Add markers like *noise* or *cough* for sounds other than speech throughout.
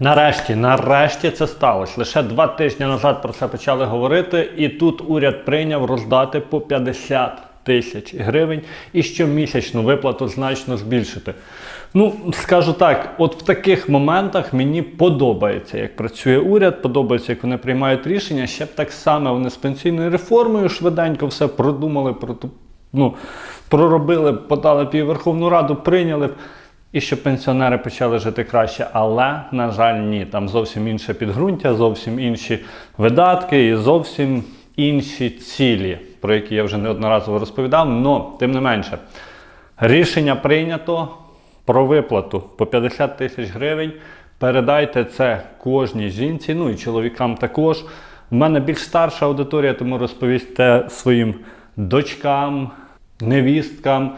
Нарешті, нарешті це сталося. Лише два тижні назад про це почали говорити, і тут уряд прийняв роздати по 50 тисяч гривень і щомісячну виплату значно збільшити. Ну, скажу так, от в таких моментах мені подобається, як працює уряд, подобається, як вони приймають рішення. Ще б так само вони з пенсійною реформою швиденько все продумали, проту- ну, проробили, подали і Верховну Раду, прийняли б. І щоб пенсіонери почали жити краще, але, на жаль, ні. Там зовсім інше підґрунтя, зовсім інші видатки і зовсім інші цілі, про які я вже неодноразово розповідав. Но, тим не менше, рішення прийнято про виплату по 50 тисяч гривень. Передайте це кожній жінці, ну і чоловікам також. У мене більш старша аудиторія, тому розповісте своїм дочкам, невісткам,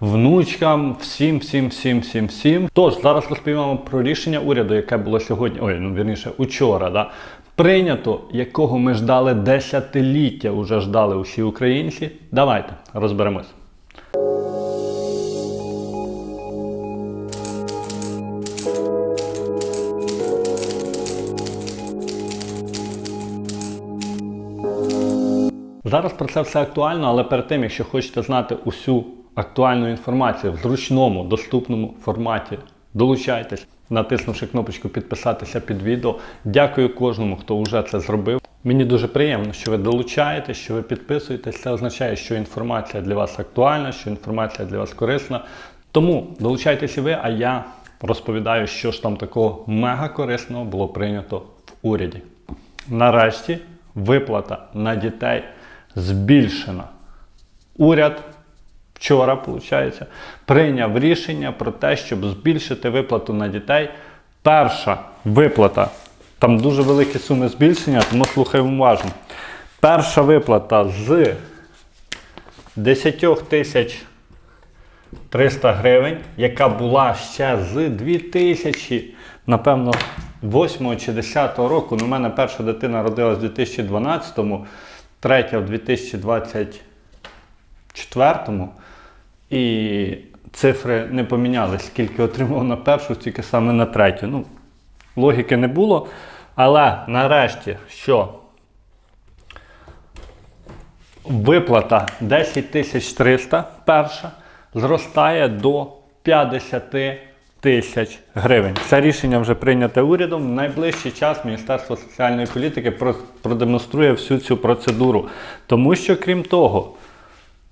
внучкам, всім, всім, всім, всім, всім. Тож зараз розповімо про рішення уряду, яке було сьогодні, ой, ну вірніше, учора, да, прийнято, якого ми ждали десятиліття, уже ждали усі українці. Давайте розберемось. Зараз про це все актуально, але перед тим, якщо хочете знати усю актуальну інформацію в зручному, доступному форматі, долучайтесь, натиснувши кнопочку підписатися під відео. Дякую кожному, хто вже це зробив. Мені дуже приємно, що ви долучаєтесь, що ви підписуєтесь. Це означає, що інформація для вас актуальна, що інформація для вас корисна. Тому долучайтеся ви, а я розповідаю, що ж там такого мега корисного було прийнято в уряді. Нарешті виплата на дітей збільшена. Уряд вчора, виходить, прийняв рішення про те, щоб збільшити виплату на дітей. Перша виплата, там дуже великі суми збільшення, тому слухаємо уважно. Перша виплата з 10 тисяч 300 гривень, яка була ще з 2000, напевно, 8 чи 10 року. Ну, у мене перша дитина родилась у 2012-му, третя в 2024-му. І цифри не помінялись, скільки отримав на першу, стільки саме на третю. Ну, логіки не було. Але нарешті, що виплата 10 тисяч 300 перша зростає до 50 тисяч гривень. Це рішення вже прийняте урядом. В найближчий час Міністерство соціальної політики продемонструє всю цю процедуру. Тому що, крім того,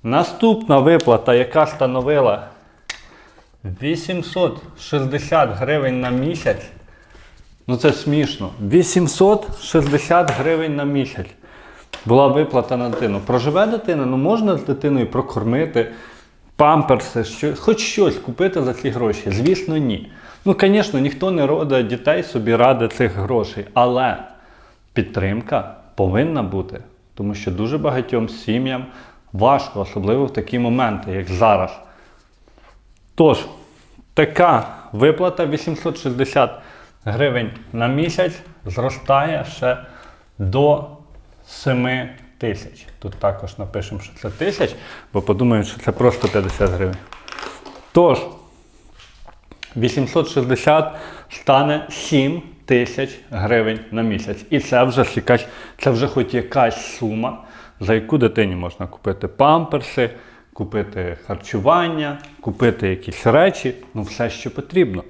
наступна виплата, яка становила 860 гривень на місяць, Ну це смішно. 860 гривень на місяць була виплата на дитину. Проживе дитина, ну можна з дитиною прокормити, памперси, що, хоч щось купити за ці гроші. Звісно, ні. Ну, звісно, ніхто не родить дітей собі ради цих грошей, але підтримка повинна бути. Тому що дуже багатьом сім'ям важко, особливо в такі моменти, як зараз. Тож, така виплата 860 гривень на місяць зростає ще до 7 тисяч. Тут також напишемо, що це тисяч, бо подумають, що це просто 50 гривень. Тож, 860 стане 7 тисяч гривень на місяць. І це вже це вже хоч якась сума, за яку дитині можна купити памперси, купити харчування, купити якісь речі, ну все, що потрібно.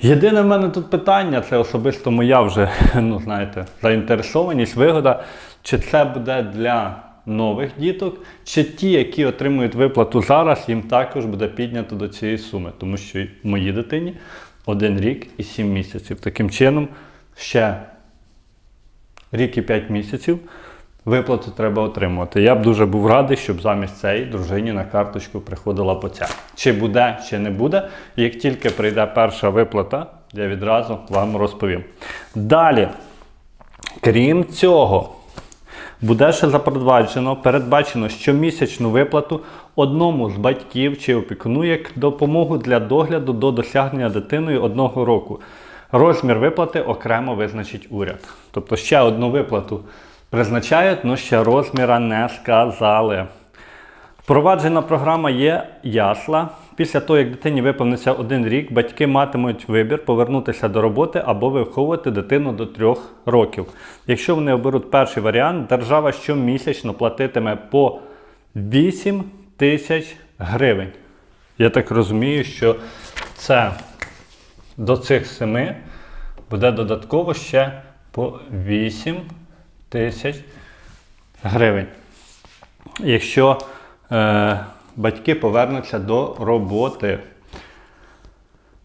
Єдине в мене тут питання, це особисто моя вже, *laughs* ну знаєте, заінтересованість, вигода, чи це буде для нових діток, чи ті, які отримують виплату зараз, їм також буде піднято до цієї суми. Тому що моїй дитині один рік і сім місяців. Таким чином, ще рік і 5 місяців виплату треба отримувати. Я б дуже був радий, щоб замість цієї дружині на карточку приходила по ця. Чи буде, чи не буде. Як тільки прийде перша виплата, я відразу вам розповім. Далі, крім цього, буде ще запроваджено, передбачено щомісячну виплату одному з батьків чи опікуну як допомогу для догляду до досягнення дитиною одного року. Розмір виплати окремо визначить уряд. Тобто ще одну виплату призначають, але ще розміра не сказали. Впроваджена програма є ясла після того, як дитині виповниться один рік, батьки матимуть вибір повернутися до роботи або виховувати дитину до трьох років. Якщо вони оберуть перший варіант, держава щомісячно платитиме по 8 тисяч гривень. Я так розумію, що це до цих семи буде додатково ще по 8 тисяч гривень. Якщо е, батьки повернуться до роботи.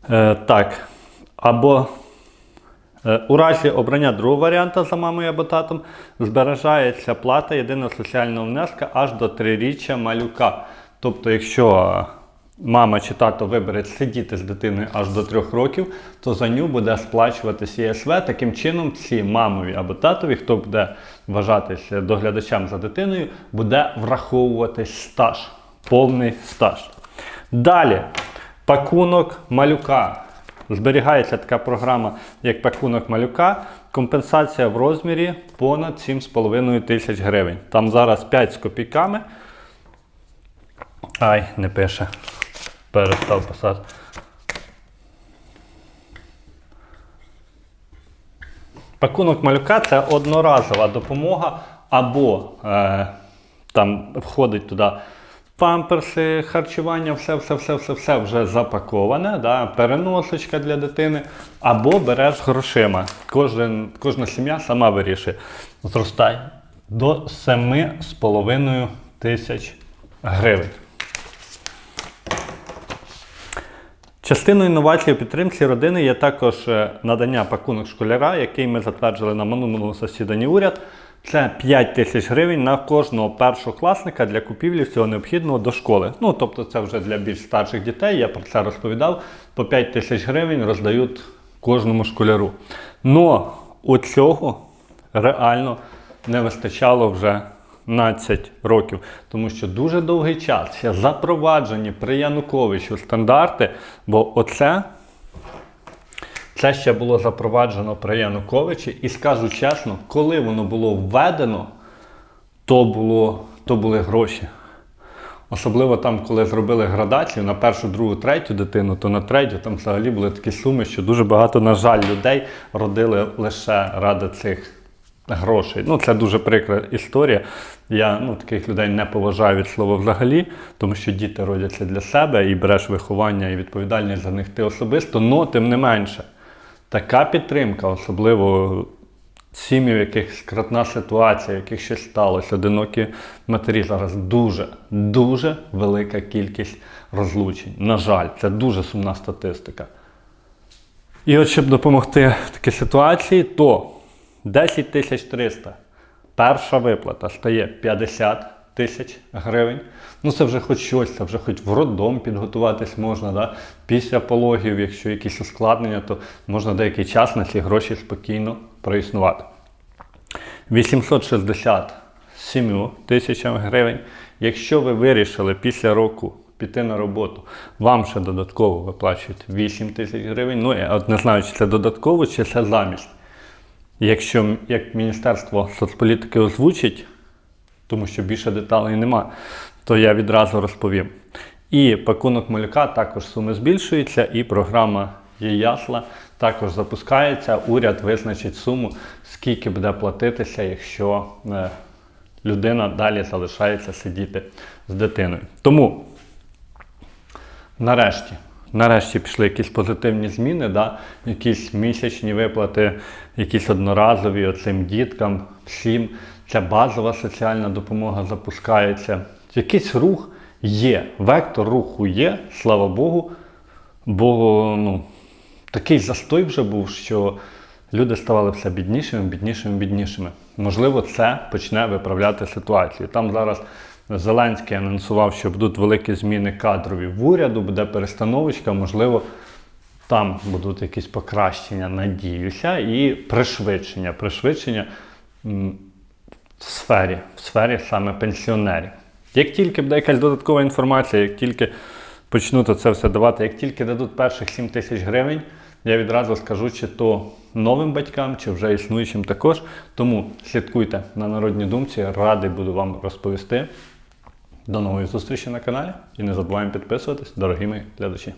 Е, так. Або е, у разі обрання другого варіанта за мамою або татом збережається плата єдиного соціального внеска аж до триріччя малюка. Тобто, якщо мама чи тато вибере сидіти з дитиною аж до трьох років, то за ню буде сплачуватись ЄСВ. Таким чином, ці мамові або татові, хто буде вважатися доглядачем за дитиною, буде враховуватись стаж, повний стаж. Далі, пакунок малюка. Зберігається така програма, як пакунок малюка. Компенсація в розмірі понад 7,5 тисяч гривень. Там зараз 5 з копійками. Ай, не пише. Перестав писати. Пакунок малюка це одноразова допомога, або е, там входить туди памперси, харчування, все, все, все, все, все вже запаковане, да, переносочка для дитини, або береш грошима. Кожен, кожна сім'я сама вирішує. Зростай до 7,5 тисяч гривень. Частиною інновацій у підтримці родини є також е, надання пакунок школяра, який ми затверджили на минулому засіданні уряд. Це 5 тисяч гривень на кожного першокласника для купівлі всього необхідного до школи. Ну, тобто це вже для більш старших дітей, я про це розповідав. По 5 тисяч гривень роздають кожному школяру. Но у цього реально не вистачало вже 15 років, тому що дуже довгий час. Ще запроваджені при Януковичу стандарти, бо оце це ще було запроваджено при Януковичі, і скажу чесно, коли воно було введено, то, було, то були гроші. Особливо там, коли зробили градацію на першу, другу, третю дитину, то на третю там взагалі були такі суми, що дуже багато, на жаль, людей родили лише ради цих грошей. Ну, це дуже прикра історія. Я ну, таких людей не поважаю від слова взагалі, тому що діти родяться для себе і береш виховання і відповідальність за них ти особисто, но тим не менше. Така підтримка, особливо сім'ї, в яких скратна ситуація, в яких щось сталося, одинокі матері зараз дуже, дуже велика кількість розлучень. На жаль, це дуже сумна статистика. І от щоб допомогти в такій ситуації, то 10 тисяч 300. Перша виплата стає 50 тисяч гривень. Ну це вже хоч щось, це вже хоч в роддом підготуватись можна. Да? Після пологів, якщо якісь ускладнення, то можна деякий час на ці гроші спокійно проіснувати. 867 тисячами гривень. Якщо ви вирішили після року піти на роботу, вам ще додатково виплачують 8 тисяч гривень. Ну, я от не знаю, чи це додатково, чи це замість. Якщо як Міністерство соцполітики озвучить, тому що більше деталей нема, то я відразу розповім. І пакунок малюка також суми збільшуються, і програма «Є ясла також запускається. Уряд визначить суму, скільки буде платитися, якщо е, людина далі залишається сидіти з дитиною. Тому, нарешті, нарешті пішли якісь позитивні зміни, да? якісь місячні виплати, якісь одноразові оцим діткам, всім. Ця базова соціальна допомога запускається. Якийсь рух є, вектор руху є, слава Богу. Бо ну, такий застой вже був, що люди ставали все біднішими, біднішими, біднішими. Можливо, це почне виправляти ситуацію. Там зараз Зеленський анонсував, що будуть великі зміни кадрові в уряду, буде перестановочка, можливо, там будуть якісь покращення, надіюся, і пришвидшення. Пришвидшення в сфері, в сфері саме пенсіонерів. Як тільки буде якась додаткова інформація, як тільки почнуть це все давати, як тільки дадуть перших 7 тисяч гривень, я відразу скажу, чи то новим батькам, чи вже існуючим також. Тому слідкуйте на народній думці, радий буду вам розповісти. До нової зустрічі на каналі і не забуваємо підписуватись, дорогі мої глядачі.